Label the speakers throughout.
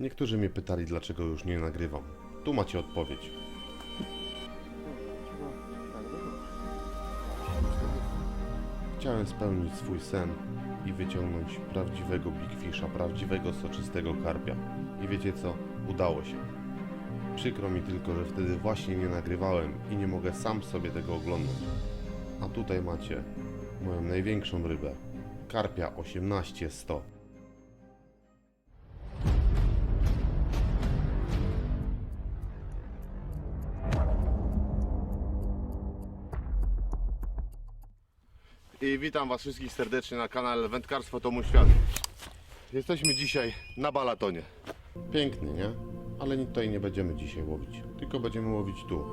Speaker 1: Niektórzy mnie pytali, dlaczego już nie nagrywam. Tu macie odpowiedź. Chciałem spełnić swój sen i wyciągnąć prawdziwego Big Fisha, prawdziwego soczystego karpia. I wiecie co? Udało się. Przykro mi tylko, że wtedy właśnie nie nagrywałem i nie mogę sam sobie tego oglądać. A tutaj macie moją największą rybę. Karpia 18100. I witam Was wszystkich serdecznie na kanale Wędkarstwo to mój świat. Jesteśmy dzisiaj na balatonie. Piękny, nie? Ale tutaj nie będziemy dzisiaj łowić, tylko będziemy łowić tu.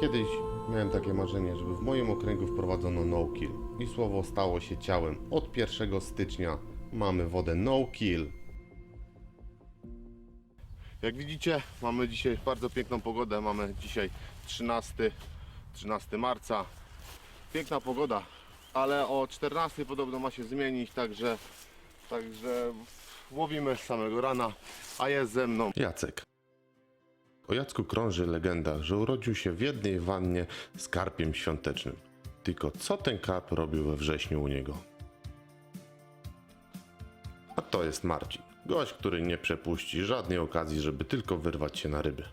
Speaker 1: Kiedyś miałem takie marzenie, żeby w moim okręgu wprowadzono no kill. I słowo stało się ciałem. Od 1 stycznia mamy wodę no kill. Jak widzicie, mamy dzisiaj bardzo piękną pogodę. Mamy dzisiaj 13, 13 marca. Piękna pogoda, ale o 14 podobno ma się zmienić, także, także łowimy z samego rana, a jest ze mną Jacek. O Jacku krąży legenda, że urodził się w jednej wannie z karpiem świątecznym. Tylko co ten karp robił we wrześniu u niego? A to jest Marcin. Gość, który nie przepuści żadnej okazji, żeby tylko wyrwać się na ryby.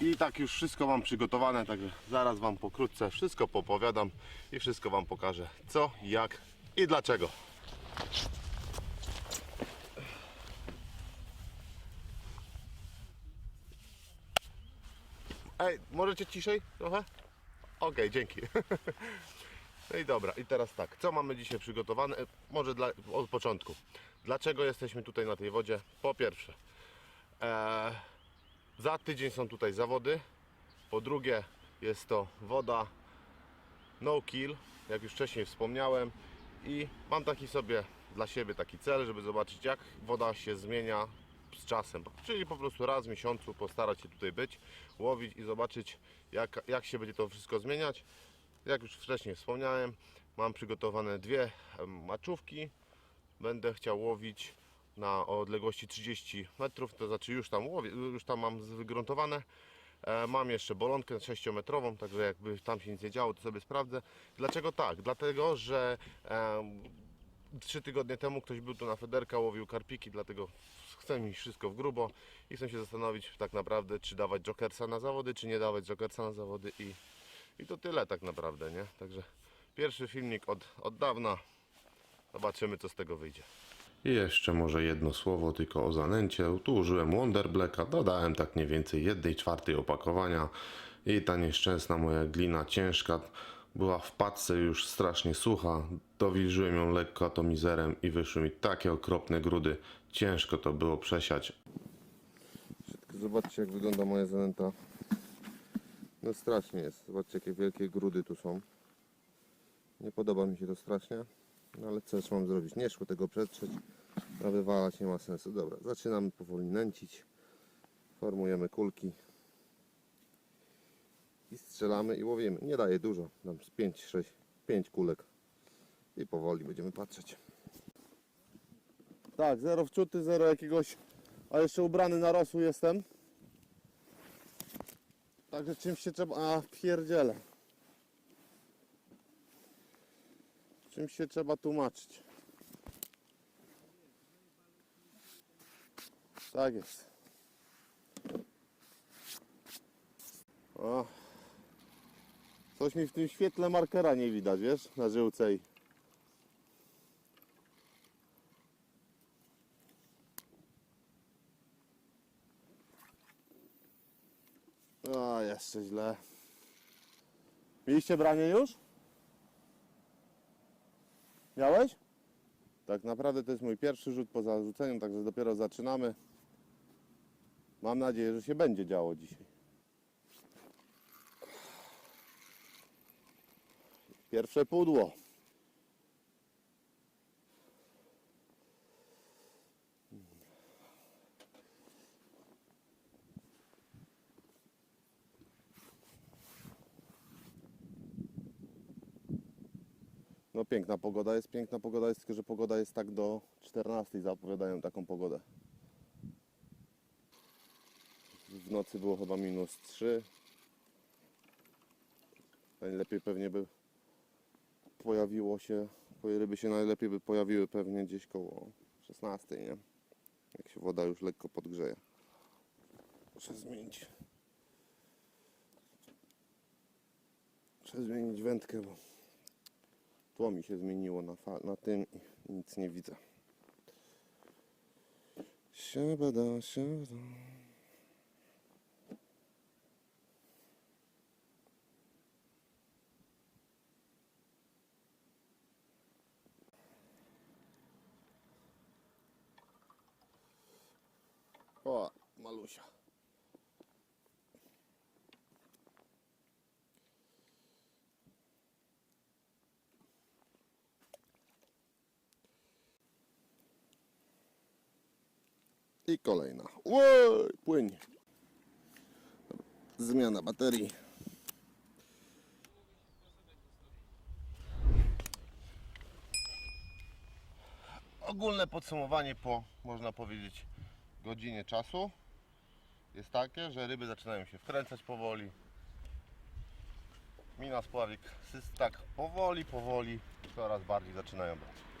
Speaker 1: I tak już wszystko mam przygotowane, także zaraz Wam pokrótce wszystko popowiadam i wszystko Wam pokażę co, jak i dlaczego. Ej, możecie ciszej trochę? Okej, dzięki. No i dobra, i teraz tak, co mamy dzisiaj przygotowane? E, Może dla, od początku. Dlaczego jesteśmy tutaj na tej wodzie? Po pierwsze, e, za tydzień są tutaj zawody. Po drugie, jest to woda no kill, jak już wcześniej wspomniałem. I mam taki sobie dla siebie taki cel, żeby zobaczyć jak woda się zmienia z czasem. Czyli po prostu raz w miesiącu postarać się tutaj być, łowić i zobaczyć jak, jak się będzie to wszystko zmieniać. Jak już wcześniej wspomniałem, mam przygotowane dwie maczówki. Będę chciał łowić na odległości 30 metrów, to znaczy już tam łowię, już tam mam wygruntowane. E, Mam jeszcze bolonkę 6-metrową, także jakby tam się nic nie działo, to sobie sprawdzę. Dlaczego tak? Dlatego, że trzy tygodnie temu ktoś był tu na Federka, łowił karpiki, dlatego chcę mi wszystko w grubo i chcę się zastanowić tak naprawdę, czy dawać Jokersa na zawody, czy nie dawać Jokersa na zawody i, i to tyle tak naprawdę, nie? Także pierwszy filmik od, od dawna, zobaczymy co z tego wyjdzie. I jeszcze może jedno słowo tylko o zanęcie. Tu użyłem Wonder Blacka, dodałem tak mniej więcej jednej czwartej opakowania i ta nieszczęsna moja glina ciężka była w paczce już strasznie sucha. Dowilżyłem ją lekko atomizerem i wyszły mi takie okropne grudy. Ciężko to było przesiać. Zobaczcie jak wygląda moja zanęta. No strasznie jest. Zobaczcie jakie wielkie grudy tu są. Nie podoba mi się to strasznie. No ale co mam zrobić? Nie szło tego przetrzeć, a wywalać nie ma sensu. Dobra, zaczynamy powoli nęcić. Formujemy kulki. I strzelamy i łowimy. Nie daje dużo, dam z 5, 6, 5 kulek. I powoli będziemy patrzeć. Tak, zero wczuty, zero jakiegoś, a jeszcze ubrany na rosół jestem. Także czymś się trzeba, a pierdziele. Czym się trzeba tłumaczyć? Tak jest. O. Coś mi w tym świetle markera nie widać, wiesz, na żyłce i... O, jeszcze źle. Mieliście branie już? Miałeś? Tak naprawdę to jest mój pierwszy rzut po zarzuceniu, także dopiero zaczynamy. Mam nadzieję, że się będzie działo dzisiaj. Pierwsze pudło. No piękna pogoda jest, piękna pogoda jest, tylko że pogoda jest tak do 14 zapowiadają taką pogodę. W nocy było chyba minus 3. Najlepiej pewnie by pojawiło się, ryby się najlepiej by pojawiły pewnie gdzieś koło 16, nie? Jak się woda już lekko podgrzeje. Muszę zmienić. Muszę zmienić wędkę, bo tło mi się zmieniło na, na tym i nic nie widzę. Siabada, siabada. O, malusia. I kolejna. Oj, płynie. Zmiana baterii. Ogólne podsumowanie po, można powiedzieć, godzinie czasu jest takie, że ryby zaczynają się wkręcać powoli. Mina spławik tak powoli, powoli coraz bardziej zaczynają brać.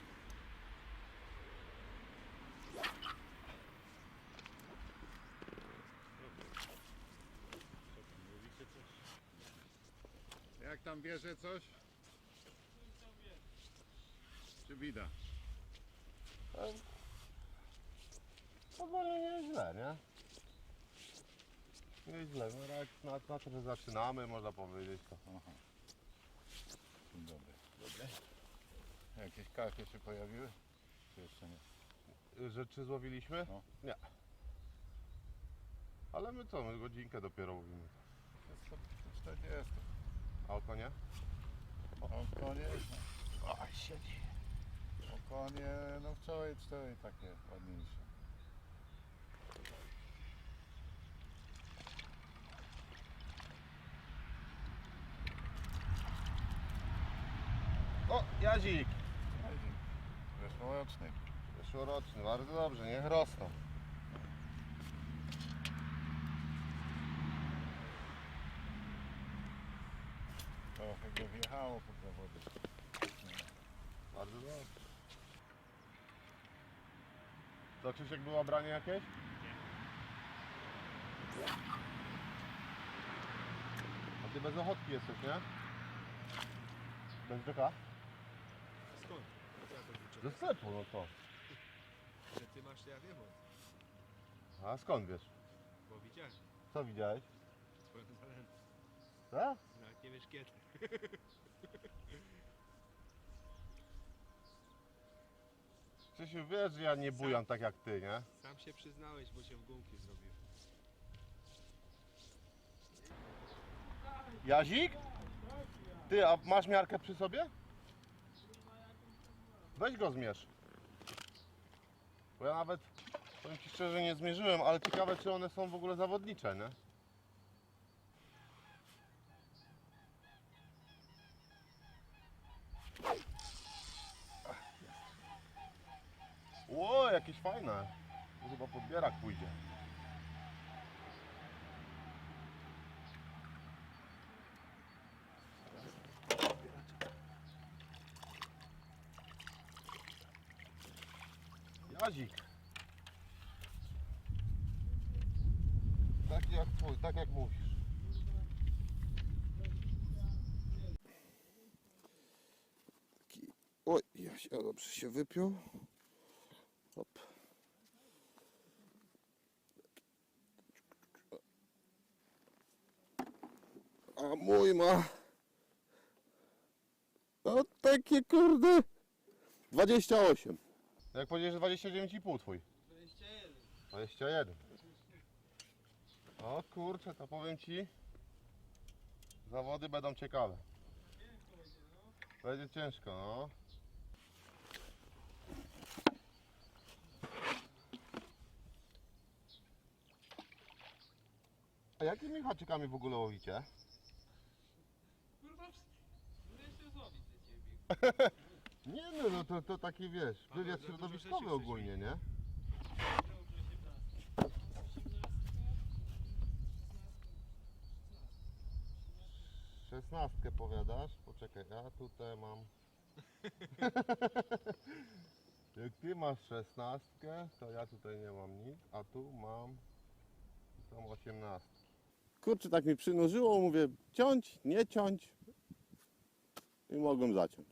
Speaker 2: Tam bierze coś? Czy widać?
Speaker 1: Powoli nie źle, nie? Nie źle, no jak na, na to, że zaczynamy, można powiedzieć to.
Speaker 2: Aha. Dzień dobry. Dobry. Jakieś karpie się pojawiły? Czy jeszcze nie?
Speaker 1: Że czy złowiliśmy?
Speaker 2: No.
Speaker 1: Nie. Ale my co, my godzinkę dopiero mówimy.
Speaker 2: Jest to 40.
Speaker 1: A o konie?
Speaker 2: O konie,
Speaker 1: O, siedzi.
Speaker 2: o konie, no wczoraj cztery takie ładniejsze.
Speaker 1: O, Jazik!
Speaker 2: Razik. Zeszłoroczny.
Speaker 1: Zeszłoroczny, bardzo dobrze, niech rosną.
Speaker 2: Go wjechało po zawody.
Speaker 1: Bardzo dobrze. To Krzysiek było branie jakieś? Nie. A ty bez ochotki jesteś, nie? Bez byka?
Speaker 3: Skąd? To
Speaker 1: Ze sklepu, no to.
Speaker 3: Że ty masz, ja wiem,
Speaker 1: A skąd wiesz?
Speaker 3: bo widziałem
Speaker 1: Co widziałeś?
Speaker 3: twoją zalętę.
Speaker 1: Co?
Speaker 3: Nie wiesz kiedy.
Speaker 1: Krzysiu, wiesz, że ja nie bujam tak jak ty, nie?
Speaker 3: Sam się przyznałeś, bo się w gumki zrobił.
Speaker 1: Jazik? Ty, a masz miarkę przy sobie? Weź go zmierz. Bo ja nawet, powiem Ci szczerze, nie zmierzyłem, ale ciekawe, czy one są w ogóle zawodnicze, nie? Ło, jakieś fajne. Chyba podbierak pójdzie. Jazik. Tak jak, tak jak mówisz. Oj, Jaś, a dobrze się wypiął. Hop. A mój ma... No takie kurde... 28. Jak powiedziesz, że 29,5 twój? 21. 21. O kurczę, to powiem ci. Zawody będą ciekawe. Będzie ciężko, no. A jakimi haczykami w ogóle łowicie?
Speaker 4: Kurwa, wreszcie złowić do ciebie.
Speaker 1: Nie no, no to, to taki wiesz,
Speaker 3: Paweł,
Speaker 1: wywiad
Speaker 3: za dużo
Speaker 1: środowiskowy
Speaker 3: rzeczy
Speaker 1: ogólnie, nie? Szesnastkę powiadasz? Poczekaj, ja tutaj mam... Jak ty masz szesnastkę, to ja tutaj nie mam nic, a tu mam... Są osiemnastki. Kurczę, tak mi przynurzyło, mówię ciąć, nie ciąć. I mogłem zaciąć.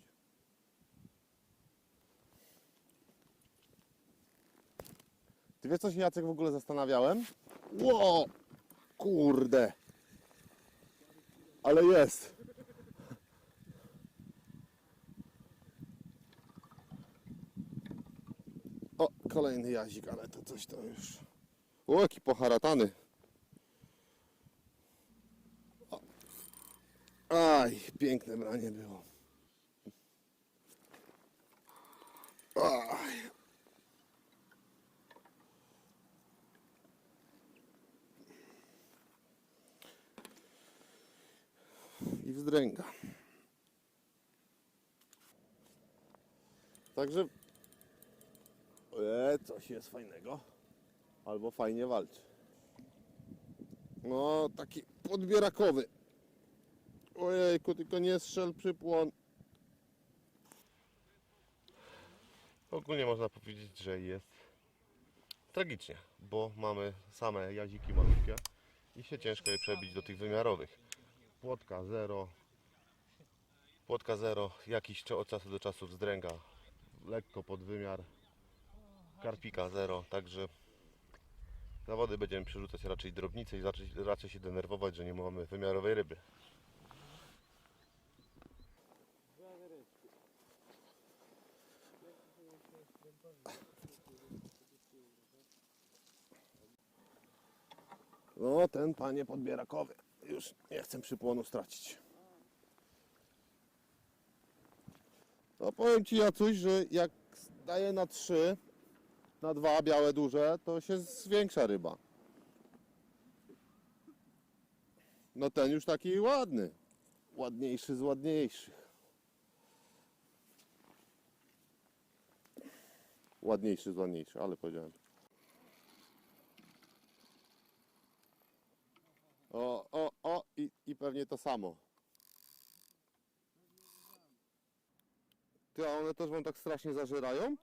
Speaker 1: Ty wiesz, co się Jacek w ogóle zastanawiałem? Ło! Kurde! Ale jest! O, kolejny jazik, ale to coś to już... O, jaki poharatany! O. Aj, piękne branie było. Aj. I wzdręga. Także e, coś jest fajnego. Albo fajnie walczy. No, taki podbierakowy. Ojejku, tylko nie strzel przypłon. Ogólnie można powiedzieć, że jest tragicznie, bo mamy same jaziki malutkie i się ciężko je przebić do tych wymiarowych. Płotka zero, płotka zero, jakiś cze- od czasu do czasu wzdręga lekko pod wymiar, karpika zero, także zawody będziemy przerzucać raczej drobnice i raczej, raczej się denerwować, że nie mamy wymiarowej ryby. No, ten panie podbierakowy. Już nie chcę przypłonu stracić. No powiem ci Jacuś, że jak daje na trzy, na dwa białe duże, to się zwiększa ryba. No ten już taki ładny. Ładniejszy z ładniejszych. Ładniejszy z ładniejszych, ale powiedziałem. O, o, o i, i pewnie to samo. Ty, a one też wam tak strasznie zażerają?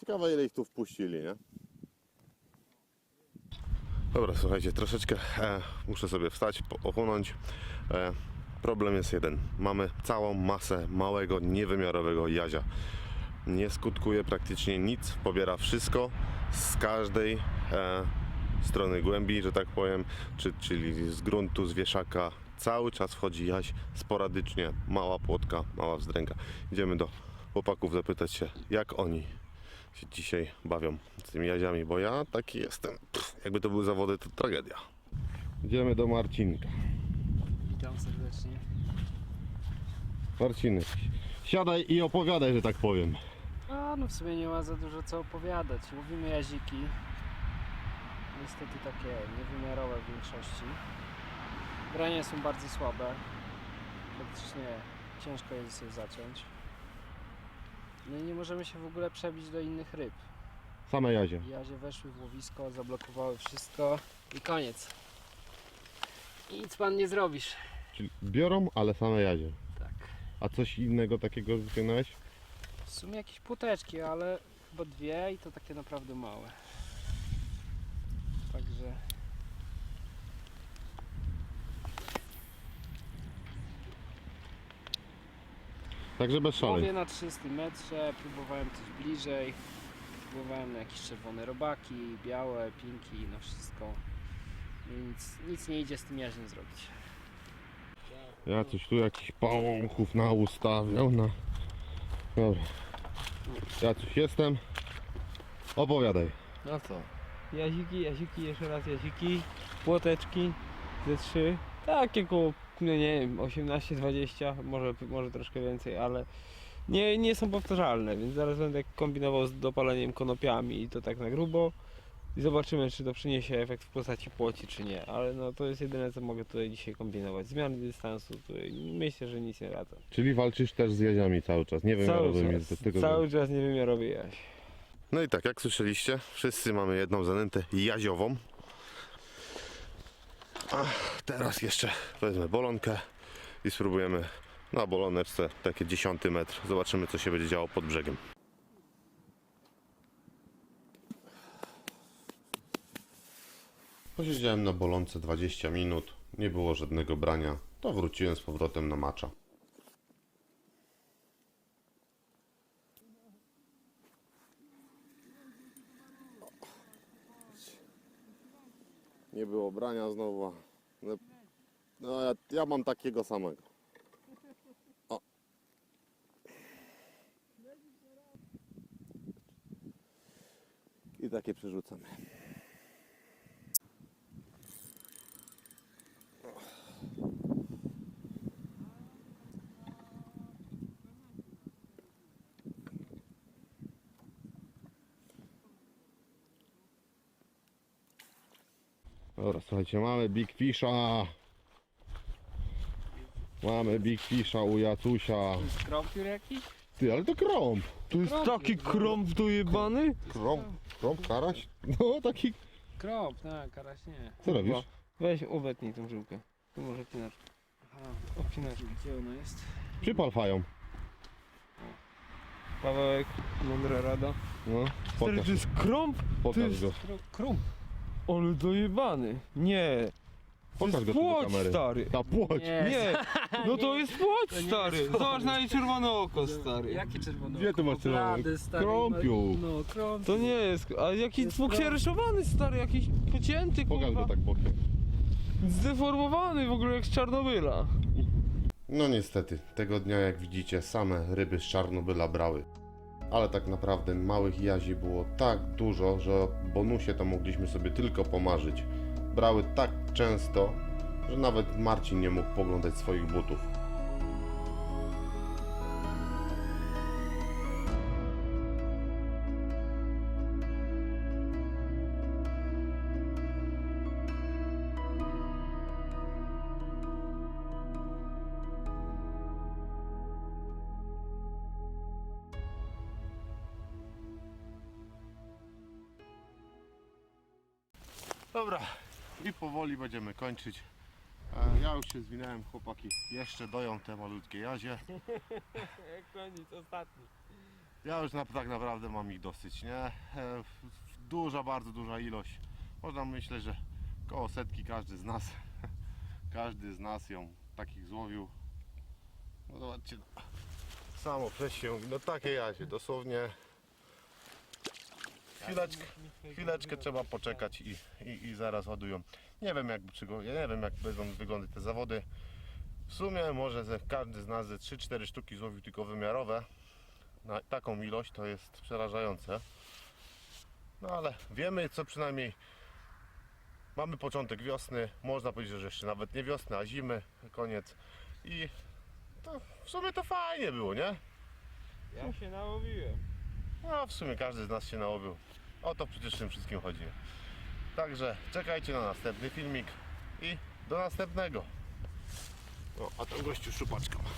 Speaker 1: Ciekawe ile ich tu wpuścili, nie? Dobra, słuchajcie, troszeczkę e, muszę sobie wstać, ochłonąć. E, problem jest jeden. Mamy całą masę małego, niewymiarowego jazia. Nie skutkuje praktycznie nic, pobiera wszystko z każdej e, strony głębi, że tak powiem, czy, czyli z gruntu, z wieszaka. Cały czas wchodzi jaź sporadycznie, mała płotka, mała wzdręga. Idziemy do chłopaków zapytać się, jak oni się dzisiaj bawią z tymi jaziami, bo ja taki jestem. Pff, jakby to były zawody, to tragedia. Idziemy do Marcinka.
Speaker 4: Witam serdecznie.
Speaker 1: Marcinek, siadaj i opowiadaj, że tak powiem.
Speaker 4: A no w sumie nie ma za dużo co opowiadać. Łowimy jaziki. Niestety takie niewymiarowe w większości. Brania są bardzo słabe. Praktycznie ciężko jest je zaciąć. No i nie możemy się w ogóle przebić do innych ryb.
Speaker 1: Same jazie.
Speaker 4: Jazie weszły w łowisko, zablokowały wszystko i koniec. I nic pan nie zrobisz.
Speaker 1: Czyli biorą, ale same jazie.
Speaker 4: Tak.
Speaker 1: A coś innego takiego wyciągnąłeś?
Speaker 4: W sumie jakieś płoteczki, ale chyba dwie i to takie naprawdę małe. Także
Speaker 1: Także bez szaleń.
Speaker 4: łowię na 300 metrze, próbowałem coś bliżej, próbowałem na jakieś czerwone robaki, białe, pinki, no wszystko. Nic, nic nie idzie z tym jaźniem zrobić.
Speaker 1: Ja coś tu jakiś pałąchów na ustawiał na... Dobra. Ja coś jestem. Opowiadaj.
Speaker 5: No co? Jaziki, jaziki, jeszcze raz jaziki, płoteczki ze trzy, takie koło, no nie wiem, 18-20, może, może troszkę więcej, ale nie, nie są powtarzalne, więc zaraz będę kombinował z dopaleniem konopiami i to tak na grubo. I zobaczymy, czy to przyniesie efekt w postaci płoci, czy nie. Ale no to jest jedyne, co mogę tutaj dzisiaj kombinować. Zmiany dystansu, tutaj myślę, że nic nie radzę.
Speaker 1: Czyli walczysz też z jaziami cały czas, nie wiem,
Speaker 5: Cały czas, cały czas niewymiarowy jaś.
Speaker 1: No i tak, jak słyszeliście, wszyscy mamy jedną zanętę jaziową. A teraz jeszcze wezmę bolonkę i spróbujemy na boloneczce takie dziesiąty metr. Zobaczymy, co się będzie działo pod brzegiem. Posiedziałem na bolonce 20 minut, nie było żadnego brania, to wróciłem z powrotem na macza. Nie było brania znowu. No, no ja, ja mam takiego samego. O. I takie przerzucamy. Dobra, słuchajcie, mamy Big Fisha. Mamy Big Fisha u Jacusia.
Speaker 4: Skropiór jakiś?
Speaker 1: Ty, ale to krąb.
Speaker 5: Tu jest taki krąb dojebany?
Speaker 1: Krąb? Krąb? Karaś? No, taki...
Speaker 4: Krop, tak, karaś nie.
Speaker 1: Co robisz?
Speaker 5: Weź obetnij tą żyłkę. Tu może pinaczkę.
Speaker 4: Aha,
Speaker 5: Obcinaczkę.
Speaker 4: gdzie ona jest?
Speaker 1: Przypal fają.
Speaker 5: Pawełek, mądra rada.
Speaker 1: No,
Speaker 5: Stary,
Speaker 1: pokaż,
Speaker 5: to jest krąb? to
Speaker 1: pokaż
Speaker 5: jest-
Speaker 1: go.
Speaker 4: Krum.
Speaker 5: Ale dojebany. Nie. To
Speaker 1: Pokaż go tu do
Speaker 5: płoć,
Speaker 1: kamery.
Speaker 5: stary.
Speaker 1: Ta płoć.
Speaker 4: Nie.
Speaker 5: Nie, no to jest płoć,
Speaker 4: nie
Speaker 5: stary.
Speaker 4: jest płoć.
Speaker 5: Zobacz na jej czerwone oko, stary.
Speaker 4: Jakie czerwone
Speaker 1: Gdzie
Speaker 4: oko?
Speaker 1: ty masz czerwone?
Speaker 4: Blady, stary,
Speaker 1: Krąpiu.
Speaker 4: No, krąpiu.
Speaker 5: To nie jest, a jakiś
Speaker 4: jest
Speaker 5: pokiereszowany, stary, jakiś pocięty,
Speaker 1: Pokaż
Speaker 5: kurwa.
Speaker 1: go tak bokiem.
Speaker 5: Zdeformowany w ogóle jak z Czarnobyla.
Speaker 1: No niestety, tego dnia jak widzicie same ryby z Czarnobyla brały. Ale tak naprawdę małych jazi było tak dużo, że o bonusie to mogliśmy sobie tylko pomarzyć. Brały tak często, że nawet Marcin nie mógł poglądać swoich butów. Dobra, i powoli będziemy kończyć. E, Ja już się zwinąłem, chłopaki jeszcze doją te malutkie jazie.
Speaker 5: Jak koniec, ostatni.
Speaker 1: Ja już na, tak naprawdę mam ich dosyć, nie? E, Duża, bardzo duża ilość. Można myśleć, że koło setki każdy z nas, każdy z nas ją takich złowił. No zobaczcie, samo przez się, no takie jazie, dosłownie chwileczkę, chwileczkę trzeba poczekać i, i, i zaraz ładują. Nie wiem jak, ja nie wiem jak będą wyglądać te zawody. W sumie może ze, każdy z nas ze 3-4 sztuki złowił tylko wymiarowe na taką ilość to jest przerażające. No ale wiemy co przynajmniej mamy początek wiosny, można powiedzieć, że jeszcze nawet nie wiosny, a zimy, koniec i to w sumie to fajnie było, nie?
Speaker 5: Ja się nałowiłem.
Speaker 1: No w sumie każdy z nas się nałowił. O to przecież tym wszystkim chodzi. Także czekajcie na następny filmik i do następnego. O, a tam gościu szupaczka ma.